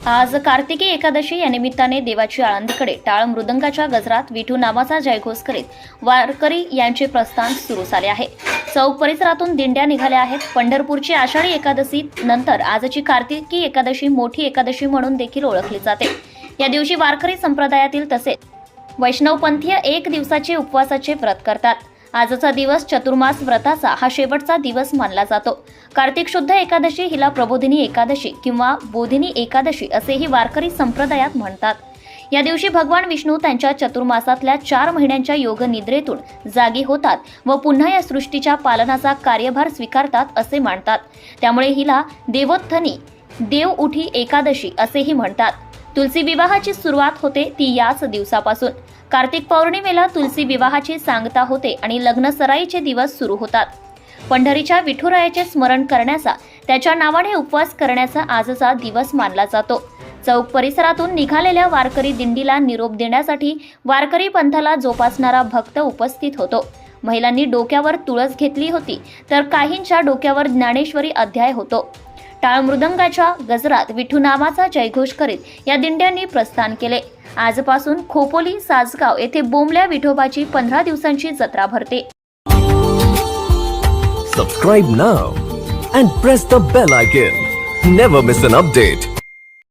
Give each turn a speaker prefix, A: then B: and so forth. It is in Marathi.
A: आज कार्तिकी एकादशी या निमित्ताने देवाची आळंदीकडे टाळ मृदंगाच्या गजरात विठू नामाचा जयघोष करीत वारकरी यांचे प्रस्थान सुरू झाले आहे. चौक परिसरातून दिंड्या निघाल्या आहेत. पंढरपूरची आषाढी एकादशी नंतर आजची कार्तिकी एकादशी मोठी एकादशी म्हणून देखील ओळखली जाते. या दिवशी वारकरी संप्रदायातील तसेच वैष्णवपंथीय एक दिवसाचे उपवासाचे व्रत करतात. आजचा दिवस चतुर्मास व्रताचा हा शेवटचा दिवस मानला जातो. कार्तिक शुद्ध एकादशी हिला प्रबोधिनी एकादशी किंवा बोधिनी एकादशी असेही वारकरी संप्रदायात म्हणतात. या दिवशी भगवान विष्णू त्यांच्या चतुर्मासातल्या चार महिन्यांच्या योग निद्रेतून जागी होतात व पुन्हा या सृष्टीच्या पालनाचा कार्यभार स्वीकारतात असे मानतात. त्यामुळे हिला देवोत्थनी देव उठी एकादशी असेही म्हणतात. तुलसी विवाहाची सुरुवात होते ती याच दिवसापासून. कार्तिक पौर्णिमेला तुलसी विवाहाची सांगता होते आणि लग्न सराईचे दिवस सुरू होतात. पंढरीच्या विठुरायाचे स्मरण करण्याचा त्याच्या नावाने उपवास करण्याचा आजचा दिवस मानला जातो. चौक परिसरातून निघालेल्या वारकरी दिंडीला निरोप देण्यासाठी वारकरी पंथाला जोपासणारा भक्त उपस्थित होतो. महिलांनी डोक्यावर तुळस घेतली होती तर काहींच्या डोक्यावर ज्ञानेश्वरी अध्याय होतो. टाळ मृदंगाच्या गजरात विठू नामाचा जयघोष करीत या दिंड्यांनी प्रस्थान केले. आजपासून खोपोली साजगाव येथे बोंबल्या विठोबाची पंधरा दिवसांची जत्रा भरते.
B: Subscribe now and press the bell icon never miss an update